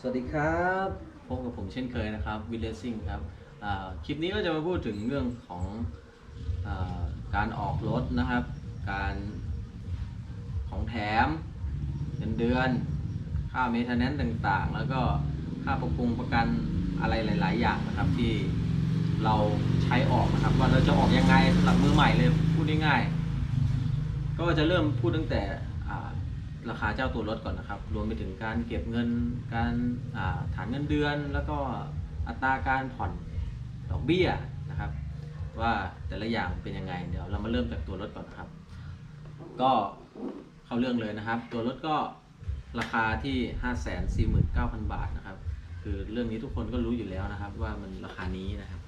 สวัสดีครับพบกับผมเช่นเคยนะครับวิลเลซิ่งครับคลิปนี้ก็จะมาพูดถึงเรื่องของอาการออกรถนะครับ การของแถมเงินเดือน ค่าเมทแนนต่างๆ แล้วก็ค่าประกุงประกันอะไรหลาย ๆ อย่างนะครับที่เราใช้ออกนะครับ ว่าเราจะออกยังไงสำหรับมือใหม่เลยพูดง่ายๆก็จะเริ่มพูดตั้งแต่ ราคาเจ้าตัวรถก่อนนะครับ รวมไปถึงการเก็บเงิน การาฐานเงินเดือน แล้วก็อัตราการผ่อนดอกเบี้ยนะครับ ว่าแต่ละอย่างเป็นยังไง เดี๋ยวเรามาเริ่มจากตัวรถก่อนนะครับ ก็เข้าเรื่องเลยนะครับ ตัวรถก็ราคาที่ 549,000 บาทนะครับ คือเรื่องนี้ทุกคนก็รู้อยู่แล้วนะครับ ว่ามันราคานี้นะครับ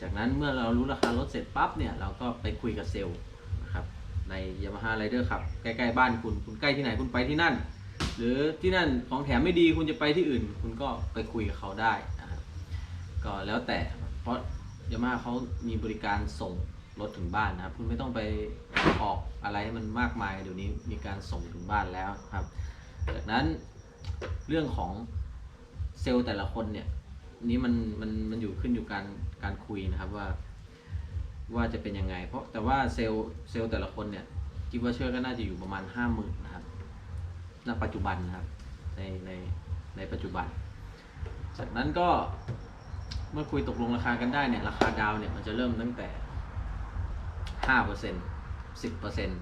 จากนั้นเมื่อเรารู้ราคารถเสร็จปั๊บเนี่ยเราก็ไปคุยกับเซลล์ ใน Yamaha Rider ครับ ใกล้ ๆ บ้านคุณ คุณใกล้ที่ไหนคุณไปที่นั่น หรือที่นั่นของแถมไม่ดีคุณจะไปที่อื่น คุณก็ไปคุยกับเขาได้นะครับก็แล้วแต่เพราะ Yamaha เขามีบริการส่งรถถึงบ้านนะครับ คุณไม่ต้องไปออกอะไรให้มันมากมายเดี๋ยวนี้มีการส่งถึงบ้านแล้วครับ จากนั้นเรื่องของเซลล์แต่ละคนเนี่ย นี่มันมันมันอยู่ขึ้นอยู่การการคุยนะครับว่า ว่าจะเป็นยังไง เพราะแต่ว่าเซลล์เซลล์แต่ละคนเนี่ยคิดว่าเชื่อก็น่าจะอยู่ประมาณห้าหมื่นนะครับณปัจจุบันนะครับในในในปัจจุบัน จากนั้นก็เมื่อคุยตกลงราคากันได้เนี่ยราคาดาวเนี่ยมันจะเริ่มตั้งแต่ห้าเปอร์เซ็นต์สิบเปอร์เซ็นต์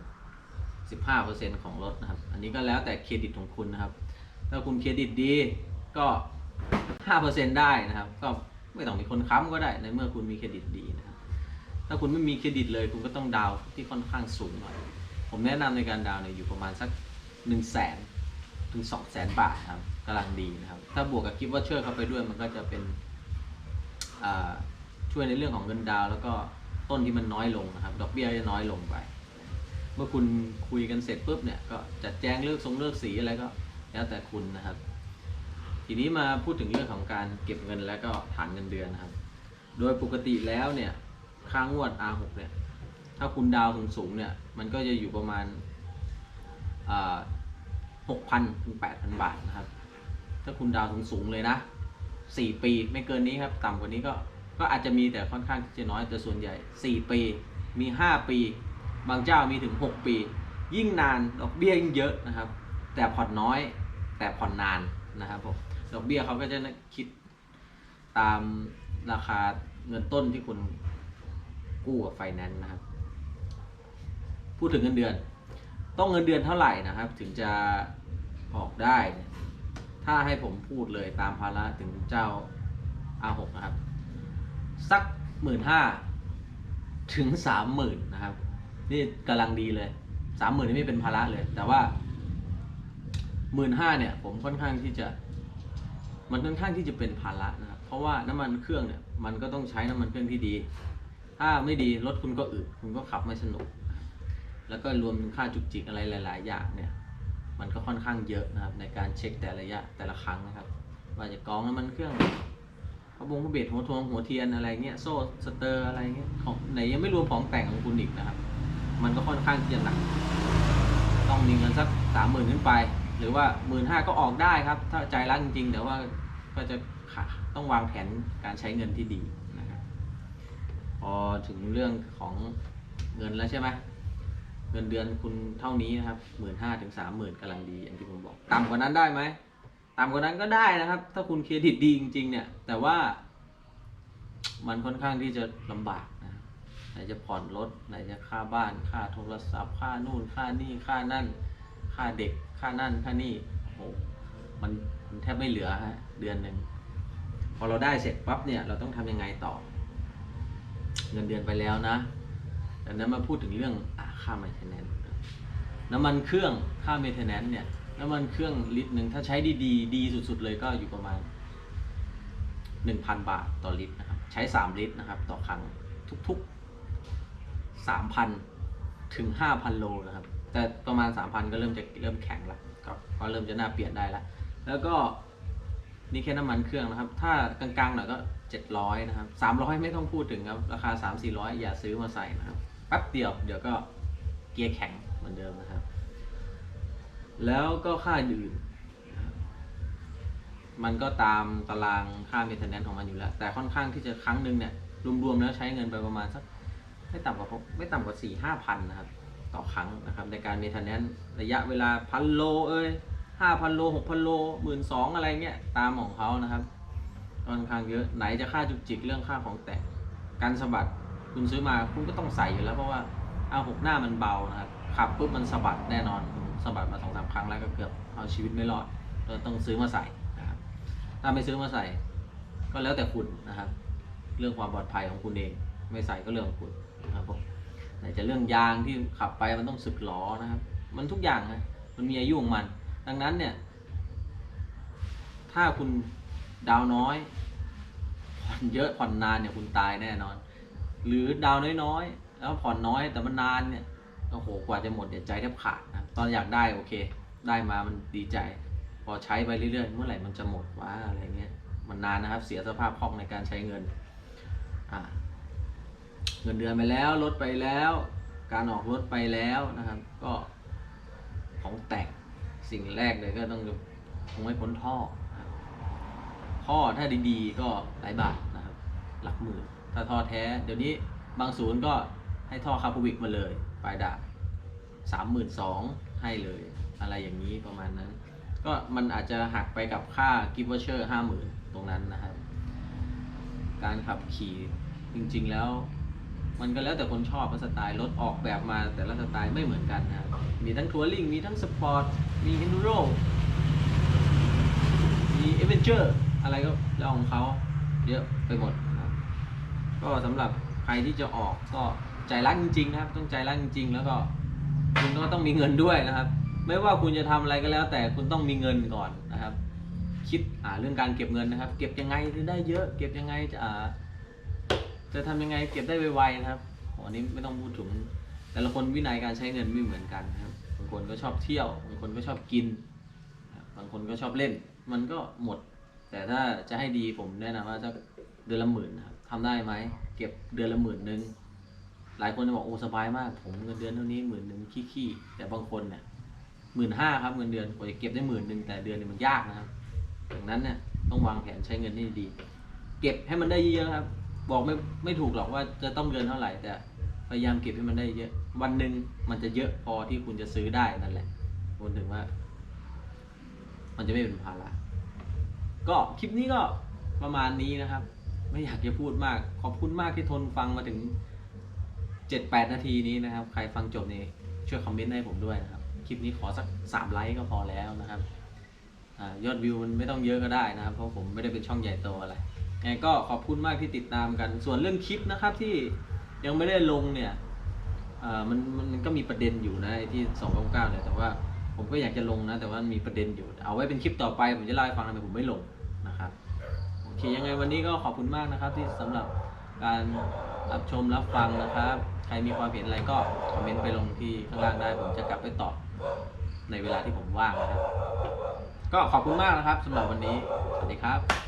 15%ของรถนะครับ อันนี้ก็แล้วแต่เครดิตของคุณนะครับ ถ้าคุณเครดิตดีก็5%ได้นะครับ ก็ไม่ต้องมีคนค้ำก็ได้ในเมื่อคุณมีเครดิตดีนะครับ ถ้าคุณไม่มีเครดิตเลย คุณก็ต้องดาวที่ค่อนข้างสูงหน่อย ผมแนะนำในการดาวเนี่ยอยู่ประมาณสัก1 0 0 0 0แสนถึง2 0 0แสนบาทครับกำลังดีนะครับ ถ้าบวกกับกิฟต์วอเชอร์เข้าไปด้วยมันก็จะเป็นช่วยในเรื่องของเงินดาว แล้วก็ต้นที่มันน้อยลงนะครับ ดอกเบี้ยจะน้อยลงไป เมื่อคุณคุยกันเสร็จปุ๊บเนี่ยก็จัดแจงเลือกทรงเลือกสีอะไรก็แล้วแต่คุณนะครับ ทีนี้มาพูดถึงเรื่องของการเก็บเงินแล้วก็ฐานเงินเดือนนะครับ โดยปกติแล้วเนี่ย ค่างวด R6 เนี่ย ถ้าคุณดาวน์สูงเนี่ย มันก็จะอยู่ประมาณหกพันถึงแปดพันบาทนะครับ ถ้าคุณดาวน์สูงเลยนะสี่ปีไม่เกินนี้ครับ ต่ำกว่านี้ก็ ก็อาจจะมีแต่ค่อนข้างจะน้อยแต่ส่วนใหญ่สี่ปี มีห้าปี บางเจ้ามีถึง6ปี ยิ่งนานดอกเบี้ยยิ่งเยอะนะครับ แต่ผ่อนน้อยแต่ผ่อนนานนะครับผมดอกเบี้ยเขาก็จะคิดตามราคาเงินต้นที่คุณ กู้กับไฟแนนซ์นะครับ พูดถึงเงินเดือน ต้องเงินเดือนเท่าไหร่นะครับ ถึงจะออกได้ ถ้าให้ผมพูดเลยตามภาระถึงเจ้า R6 นะครับ สักหมื่นห้าถึงสามหมื่นนะครับ นี่กำลังดีเลยสามหมื่นนี่ไม่เป็นภาระเลย แต่ว่าหมื่นห้าเนี่ย ผมค่อนข้างที่จะมันค่อนข้างที่จะเป็นภาระนะครับ เพราะว่าน้ำมันเครื่องเนี่ย มันก็ต้องใช้น้ำมันเครื่องที่ดี ถ้าไม่ดีรถคุณก็อึดคุณก็ขับไม่สนุก แล้วก็รวมถึงค่าจุกจิกอะไรหลาย ๆ อย่างเนี่ย มันก็ค่อนข้างเยอะนะครับ ในการเช็คแต่ระยะแต่ละครั้งนะครับ ว่าจะกองน้ำมันเครื่องพระบงพระเบดหัวทวงหัวเทียนอะไรเงี้ยโซ่สเตอร์อะไรเงี้ยของไหนยังไม่รวมของแต่งของคุณอีกนะครับ มันก็ค่อนข้างที่จะหนักต้องมีเงินสักสามหมื่นขึ้นไป หรือว่าหมื่นห้าก็ออกได้ครับ ถ้าใจรักจริงๆแต่ว่าก็จะต้องวางแผนการใช้เงินที่ดี อถึงเรื่องของเงินแล้วใช่ไหมเงินเดือนคุณเท่านี้นะครับหมื่นห้าถึงสามหมื่นกำลังดีอย่างที่ผมบอกต่ำกว่านั้นได้ไหมต่ำกว่านั้นก็ได้นะครับ ถ้าคุณเครดิตดีจริง ๆ เนี่ย แต่ว่า มันค่อนข้างที่จะลำบากนะไหนจะผ่อนรถไหนจะค่าบ้าน ค่าโทรศัพท์ ค่านู่น ค่านี่ค่านั่น ค่าเด็ก ค่านั่น ค่านี่โอ้โหมันมันแทบไม่เหลือฮะเดือนหนึ่งพอเราได้เสร็จปั๊บเนี่ยเราต้องทำยังไงต่อ เงินเดือนไปแล้วนะจากนั้นมาพูดถึงเรื่องอค่า maintenance น้ำมันเครื่องค่า maintenance เนี่ยน้ำมันเครื่องลิตรหนึ่งถ้าใช้ดีๆดีสุดๆเลยก็อยู่ประมาณ 1,000 บาทต่อลิตรนะครับใช้ 3 ลิตรนะครับต่อครั้งทุกๆ 3,000 ถึง 5,000 โลนะครับแต่ประมาณ 3,000 ก็เริ่มจะเริ่มแข็งล้วก็ก็เริ่มจะน่าเปลี่ยนได้ล้วแล้วก็ นี่แค่น้ำมันเครื่องนะครับ ถ้ากลางๆหน่อยก็ 700 นะครับ 300 ไม่ต้องพูดถึงครับ ราคา 3-400 อย่าซื้อมาใส่นะครับแป๊บเดียวเดี๋ยวก็เกียร์แข็งเหมือนเดิมนะครับ แล้วก็ค่าอื่น มันก็ตามตารางค่าเมนเทนแนนของมันอยู่แล้ว แต่ค่อนข้างที่จะครั้งหนึ่งเนี่ย รวมๆแล้วใช้เงินไปประมาณสักไม่ต่ำกว่าไม่ต่ำกว่าสี่ห้าพันนะครับ ต่อครั้งนะครับ ในการเมนเทนแนนระยะเวลาพันโลเอ้ย ห้าพันโลหกพันโลหมื่นสองอะไรเงี้ยตามของเขานะครับค่อนข้างเยอะไหนจะค่าจุกจิกเรื่องค่าของแต่งการสะบัดคุณซื้อมาคุณก็ต้องใส่อยู่แล้วเพราะว่าเอาหกหน้ามันเบานะครับขับปุ๊บมันสะบัดแน่นอนสะบัดมาสองสามครั้งแล้วก็เกือบเอาชีวิตไม่รอดก็ต้องซื้อมาใส่นะครับถ้าไม่ซื้อมาใส่ ก็แล้วแต่คุณนะครับ เรื่องความปลอดภัยของคุณเอง ไม่ใส่ก็เรื่องของคุณนะครับผมไหนจะเรื่องยางที่ขับไปมันต้องสึกล้อนะครับ มันทุกอย่างนะมันมีอายุของมัน ดังนั้นเนี่ย ถ้าคุณดาวน้อยผ่อนเยอะผ่อนนานเนี่ยคุณตายแน่นอน หรือดาวน้อยๆแล้วผ่อนน้อยแต่มันนานเนี่ยโอ้โหกว่าจะหมดเนี่ยใจแทบขาดนะตอนอยากได้โอเค ได้มามันดีใจ พอใช้ไปเรื่อยๆเมื่อไหร่มันจะหมดวะอะไรเงี้ยมันนานนะครับ เสียสภาพคล่องในการใช้เงินอ่าเงินเดือนไปแล้วลดไปแล้ว การออกรถไปแล้วนะครับ ก็ของแต่ง สิ่งแรกเลยก็ต้องคงไม่พ้นท่อท่อถ้าดีๆ ก็หลายบาทนะครับ หลักหมื่นถ้าท่อแท้ เดี๋ยวนี้บางศูนย์ก็ให้ท่อคาร์บวิกมาเลยปลายดาบสามหมื่นสองให้เลย อะไรอย่างนี้ประมาณนั้น ก็มันอาจจะหักไปกับค่ากิฟต์วอเชอร์ห้าหมื่นตรงนั้นนะครับ การขับขี่จริงๆแล้ว มันก็แล้วแต่คนชอบว่สไตล์รถออกแบบมาแต่ละสไตล์ไม่เหมือนกันนะครับมีทั้งทัวริงมีทั้งสปอร์ตมีเอนดูโรมีเอเวนเจอร์อะไรก็แล้วของเขาเยอะไปหมดนะครับก็สำหรับใครที่จะออกก็ใจรักจริงๆนะครับ ต้องใจรักจริงๆ แล้วก็คุณก็ต้องมีเงินด้วยนะครับ ไม่ว่าคุณจะทำอะไรก็แล้ว แต่คุณต้องมีเงินก่อนนะครับ คิดอ่าเรื่องการเก็บเงินนะครับ เก็บยังไงถึงได้เยอะ เก็บยังไงจะอ่า จะทำยังไงเก็บได้ไวๆนะครับอันนี้ไม่ต้องพูดถึงแต่ละคนวินัยการใช้เงินไม่เหมือนกันครับบางคนก็ชอบเที่ยวบางคนก็ชอบกิน บางคนก็ชอบเล่น มันก็หมด แต่ถ้าจะให้ดีผมแนะนำว่าจะเดือนละหมื่นครับทำได้ไหมเก็บเดือนละหมื่นหนึ่งหลายคนจะบอกโอ้สบายมาก ผมเงินเดือนเท่านี้หมื่นหนึ่งขี้ๆแต่บางคนเนี่ยหมื่นห้าครับเงินเดือนกว่าจะเก็บได้หมื่นหนึ่งแต่เดือนนี่ยมันยากนะครับดังนั้นเนี่ยต้องวางแผนใช้เงินให้ดี เก็บให้มันได้เยอะครับ บอกไม่ไม่ถูกหรอกว่าจะต้องเดือนเท่าไหร่แต่พยายามเก็บให้มันได้เยอะ วันหนึ่งมันจะเยอะพอที่คุณจะซื้อได้นั่นแหละรวมถึงว่า มันจะไม่เป็นภาระก็คลิปนี้ก็ประมาณนี้นะครับ ไม่อยากจะพูดมาก ขอบคุณมากที่ทนฟังมาถึง7-8นาทีนี้นะครับ ใครฟังจบนี่ช่วยคอมเมนต์ให้ผมด้วยนะครับ คลิปนี้ขอสัก3ไลค์ก็พอแล้วนะครับอยอดวิวมันไม่ต้องเยอะก็ได้นะครับ เพราะผมไม่ได้เป็นช่องใหญ่โตอะไร ไงก็ขอบคุณมากที่ติดตามกัน ส่วนเรื่องคลิปนะครับที่ยังไม่ได้ลงเนี่ยมันมันก็มีประเด็นอยู่นะที่299เนี่ยแต่ว่าผมก็อยากจะลงนะ แต่ว่ามีประเด็นอยู่ เอาไว้เป็นคลิปต่อไป ผมจะเล่าให้ฟังทำไมผมไม่ลงนะครับโอเคยังไงวันนี้ก็ขอบคุณมากนะครับ ที่สำหรับการรับชมรับฟังนะครับ ใครมีความเห็นอะไรก็คอมเมนต์ไปลงที่ข้างล่างได้ ผมจะกลับไปตอบในเวลาที่ผมว่างนะครับ ก็ขอบคุณมากนะครับสำหรับวันนี้ สวัสดีครับ